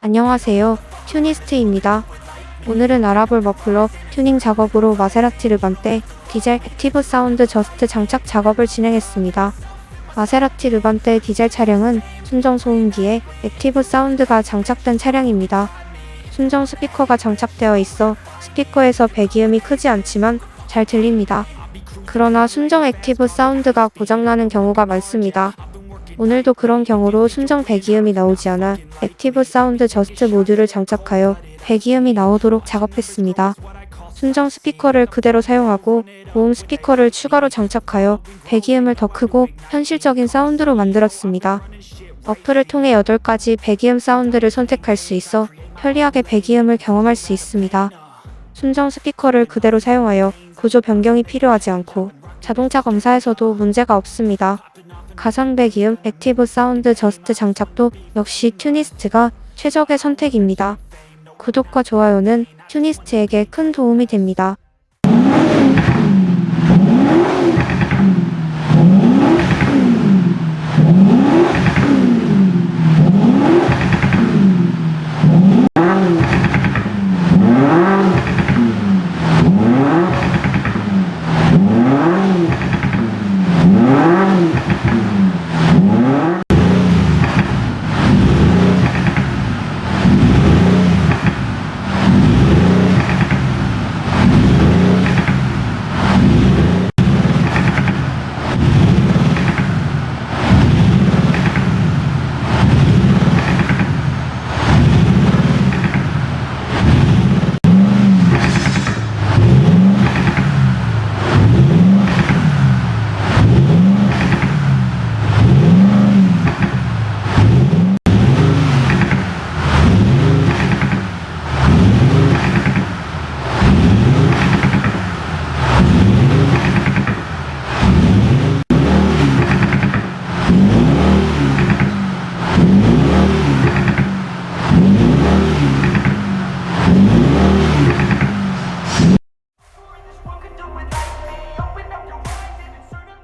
안녕하세요. 튜니스트입니다. 오늘은 알아볼 머플러 튜닝 작업으로 마세라티 르반테 디젤 액티브 사운드 저스트 장착 작업을 진행했습니다. 마세라티 르반테 디젤 차량은 순정 소음기에 액티브 사운드가 장착된 차량입니다. 순정 스피커가 장착되어 있어 스피커에서 배기음이 크지 않지만 잘 들립니다. 그러나 순정 액티브 사운드가 고장나는 경우가 많습니다. 오늘도 그런 경우로 순정 배기음이 나오지 않아 액티브 사운드 저스트 모듈을 장착하여 배기음이 나오도록 작업했습니다. 순정 스피커를 그대로 사용하고 모음 스피커를 추가로 장착하여 배기음을 더 크고 현실적인 사운드로 만들었습니다. 어플을 통해 8가지 배기음 사운드를 선택할 수 있어 편리하게 배기음을 경험할 수 있습니다. 순정 스피커를 그대로 사용하여 구조 변경이 필요하지 않고 자동차 검사에서도 문제가 없습니다. 가상 배기음 액티브 사운드 저스트 장착도 역시 튜니스트가 최적의 선택입니다. 구독과 좋아요는 튜니스트에게 큰 도움이 됩니다.